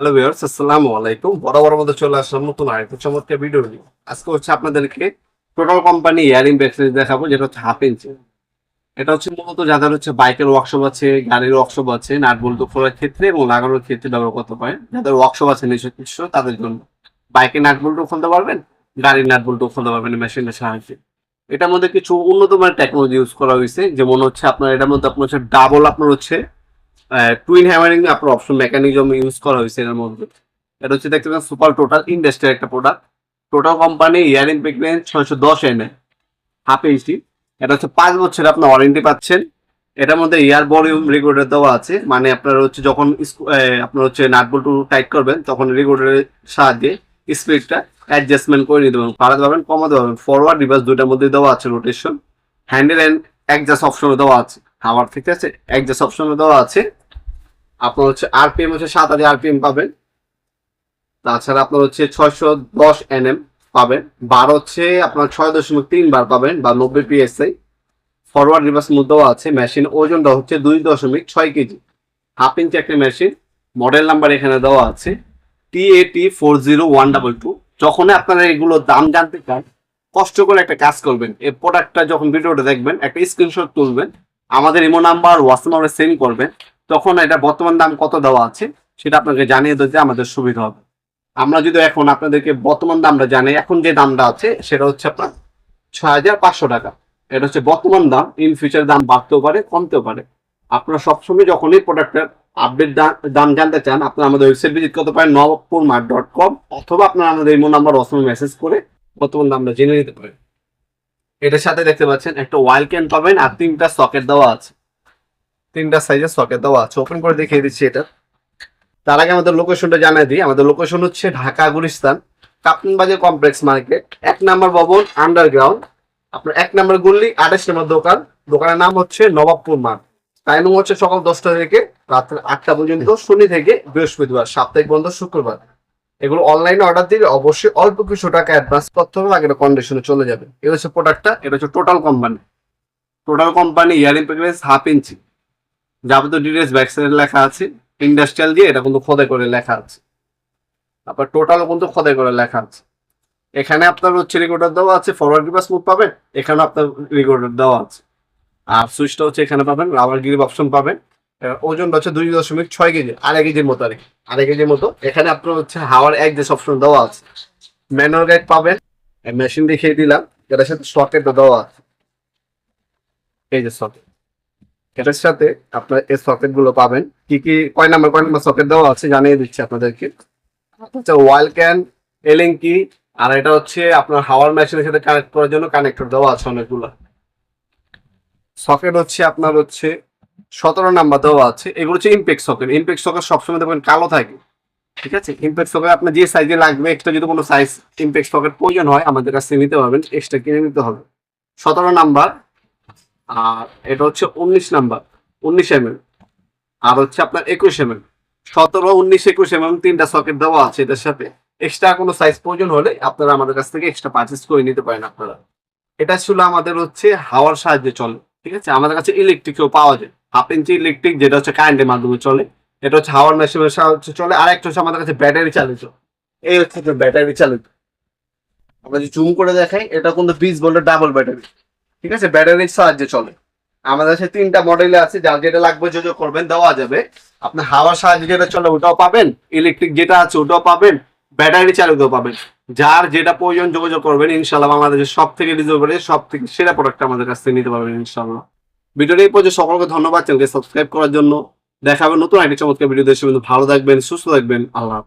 Hello viewers আসসালামু আলাইকুম বরাবর মধ্যে চলে আসলাম নতুন আরেকটা চমৎকার ভিডিও নিয়ে। আজকে হচ্ছে আপনাদেরকে টোটাল কোম্পানি ইয়ারিং ব্যাটারি দেখাবো, যেটা হচ্ছে হাফ ইঞ্চি এটা হচ্ছে মূলত যাদের হচ্ছে বাইকের ওয়ার্কশপ আছে, গাড়ির ওয়ার্কশপ আছে, নাট বল্টু খোলার ক্ষেত্রে এবং লাগানোর ক্ষেত্রে ব্যবহার করতে পারেন। যাদের ওয়ার্কশপ আছে নিজস্ব তাদের জন্য। বাইকের নাট বল্টু খুলতে পারবেন, গাড়ির নাট বল্টু খুলতে পারবেন মেশিনের সাহায্যে। এটার মধ্যে কিছু উন্নত মানের টেকনোলজি ইউজ করা হয়েছে, যেমন হচ্ছে আপনার এটার মধ্যে আপনার হচ্ছে ডাবল আপনার হচ্ছে টুইন হ্যামারিং আপনার অপশন মেকানিজম ইউজ করা হয়েছে এর মধ্যে। এটা হচ্ছে দেখতে পাচ্ছেন সুপার টোটাল ইন্ডাস্ট্রিয়াল একটা প্রোডাক্ট টোটাল কোম্পানি ইয়ারিং পিকলেন ছয়শো দশ এনে হাফ ইঞ্চি এটা হচ্ছে পাঁচ বছর আপনার ওয়ারেন্টি পাচ্ছেন। এটার মধ্যে ইয়ার ভলিউম রেগুলেটর দেওয়া আছে। মানে আপনার হচ্ছে যখন আপনার হচ্ছে নাট বল্টু টাইট করবেন, তখন রেগুলেটরের সাহায্যে স্পিডটা অ্যাডজাস্টমেন্ট করে নিতে পারবেন। বাড়াতে পারবেন, কমাতে পারবেন। ফরওয়ার্ড রিভার্স দুইটার মধ্যে দেওয়া আছে রোটেশন হ্যান্ডেল অ্যান্ড অ্যাডজাস্ট অপশনে দেওয়া আছে। আমার ঠিক আছে? অ্যাডজাস্ট অপশনে দেওয়া আছে। আপনার হচ্ছে আরপিএম হচ্ছে সাত হাজার আরপিএম পাবেন। তাছাড়া আপনার হচ্ছে ছয়শো দশ এনএম পাবেন। বার হচ্ছে আপনার ছয় দশমিক তিন বার পাবেন বা নব্বই পিএসআই ফরওয়ার্ড রিভার্স মধ্যেও আছে। মেশিন ওজনটা হচ্ছে দুই দশমিক ছয় কেজি। হাফ ইঞ্চি একটা মেশিন মডেল নাম্বার এখানে দেওয়া আছে। T A T four zero one double two যখন আপনারা এগুলো দাম জানতে চান, কষ্ট করে একটা কাজ করবেন। এই প্রোডাক্টটা যখন ভিডিওটা দেখবেন, একটা স্ক্রিনশট তুলবেন। আমাদের ইমো নাম্বার হোয়াটসঅ্যাপ নাম্বারে সেন্ড করবেন। তখন এটা বর্তমান দাম কত দেওয়া আছে সেটা আপনাকে জানিয়ে দিতে আমাদের সুবিধা হবে। আমরা যদি এখন আপনাদেরকে বর্তমান দামটা জানি এখন যে দামটা আছে সেটা হচ্ছে আপনার ছয় হাজার পাঁচশো টাকা। এটা হচ্ছে বর্তমান দাম ইন ফিউচার দাম বাড়তেও পারে, কমতেও পারে। আপনারা সবসময় যখনই প্রোডাক্টের আপডেট দাম জানতে চান, আপনারা আমাদের ওয়েবসাইট ভিজিট করতে পারেন নবপুর মার্ট ডট কম অথবা আপনারা আমাদের ইমো নাম্বার অসময় মেসেজ করে বর্তমান দামটা জেনে নিতে পারেন। এটার সাথে দেখতে পাচ্ছেন একটা ওয়াইল ক্যান পাবেন আর তিনটা সকেট দেওয়া আছে। তিনটা সাইজের সকেট দেওয়া আছে। ওপেন করে দেখিয়ে দিচ্ছি এটা। তার আগে আমাদের লোকেশনটা জানিয়ে দিই। আমাদের লোকেশন হচ্ছে ঢাকা গুলিস্তান কাপ্তান বাজার কমপ্লেক্স মার্কেট এক নাম্বার ভবন আন্ডারগ্রাউন্ড আপনার এক নাম্বার গুল্লি আঠাশ নম্বর দোকান। দোকানের নাম হচ্ছে নবাবপুর মার্ট টাইমিং হচ্ছে সকাল দশটা থেকে রাত্রে আটটা পর্যন্ত, শনি থেকে বৃহস্পতিবার, সাপ্তাহিক বন্ধ শুক্রবার। এগুলো অনলাইনে অর্ডার দিলে অবশ্যই অল্প কিছু টাকা অ্যাডভান্স করতে হবে, আগে কন্ডিশনে চলে যাবে। এটা হচ্ছে প্রোডাক্টটা এটা হচ্ছে total company total company earring package half inch যাবতীয় ডিটেলস ব্যাক সাইডে লেখা আছে। ইন্ডাস্ট্রিয়াল দিয়ে এটা কিন্তু খোদাই করে লেখা আছে। তারপর টোটাল কিন্তু খোদাই করে লেখা আছে। এখানে আপনার হচ্ছে রেকর্ডার দেওয়া আছে ফরওয়ার্ড রিভার্স মুভ পাবেন এখানে আপনার রেকর্ডার দেওয়া আছে। আর সুইচটা হচ্ছে এখানে পাবেন রাবার গ্রিপ অপশন পাবেন। ওজনটা হচ্ছে দুই দশমিক ছয় কেজি, আড়াই কেজির মতো আর কি, আড়াই কেজির মতো। এখানে আপনার হচ্ছে হাওয়ার এক যে অপশন দেওয়া আছে। ম্যানুয়াল গাইড পাবেন। মেশিন দেখিয়ে দিলাম, এটার সাথে সকেটটা দেওয়া আছে। এই যে সকেট এটার সাথে আপনার এই সকেটগুলো পাবেন। কি কি, কয় নাম্বার কয় নাম্বার সকেট দেওয়া আছে জানিয়ে দিচ্ছি আপনাদেরকে। হচ্ছে ওয়াল ক্যান এলিং কি আর এটা হচ্ছে আপনার হাওয়ার মেশিনের সাথে কানেক্ট করার জন্য কানেক্টর দেওয়া আছে অনেকগুলো। সকেট হচ্ছে আপনার হচ্ছে সতেরো নাম্বার দেওয়া আছে। এগুলো হচ্ছে ইমপেক্ট সকেট ইমপেক্ট সকেট সবসময় দেখবেন কালো থাকে। ঠিক আছে? ইমপেক্ট সকেট আপনার যে সাইজে লাগবে এক্সট্রা যদি কোনো সাইজ ইমপেক্ট সকেট প্রয়োজন হয়, আমাদের কাছে নিতে পারবেন। এক্সট্রা কিনে নিতে হবে। সতেরো নাম্বার আর এটা হচ্ছে উনিশ নাম্বার, উনিশ এম আর হচ্ছে আপনার একুশ এম এম সতেরো, উনিশ, একুশ এম এম তিনটা সকেট দেওয়া আছে এটার সাথে। এক্সট্রা কোনো সাইজ প্রয়োজন হলে আপনারা আমাদের কাছ থেকে এক্সট্রা পারচেস করে নিতে পারেন আপনারা। এটা ছিল আমাদের হচ্ছে হাওয়ার সাহায্যে চলে, ঠিক আছে? আমাদের কাছে ইলেকট্রিকও পাওয়া যায়। হাফ ইঞ্চি ইলেকট্রিক যেটা হচ্ছে কারেন্টের মাধ্যমে চলে। এটা হচ্ছে হাওয়ার মেশিনের সাহায্যে চলে। আর একটা হচ্ছে আমাদের কাছে ব্যাটারি চালিত। এই হচ্ছে ব্যাটারি চালিত। আমরা যে জুম করে দেখাই, এটা কিন্তু বিশ ভোল্টের ডাবল ব্যাটারি ঠিক আছে? ব্যাটারির সাহায্যে চলে। আমাদের কাছে তিনটা মডেলে আছে, যার যেটা লাগবে যোগাযোগ করবেন, দেওয়া যাবে। আপনি হাওয়ার সাহায্যে যেটা চলে, ওটাও পাবেন। ইলেকট্রিক যেটা আছে, ওটাও পাবেন। ব্যাটারি চালিত পাবেন। যার যেটা প্রয়োজন, যোগাযোগ করবেন ইনশাল্লাহ বাংলাদেশের সব থেকে রিজনেবল সব থেকে সেরা প্রোডাক্ট আমাদের কাছ থেকে নিতে পারবেন ইনশাল্লাহ ভিডিওটি এই পর্যন্ত, সকলকে ধন্যবাদ। চ্যানেলকে সাবস্ক্রাইব করার জন্য। দেখাবেন নতুন একটি চমৎকার ভিডিও দেশে ভালো থাকবেন, সুস্থ থাকবেন। আল্লাহ।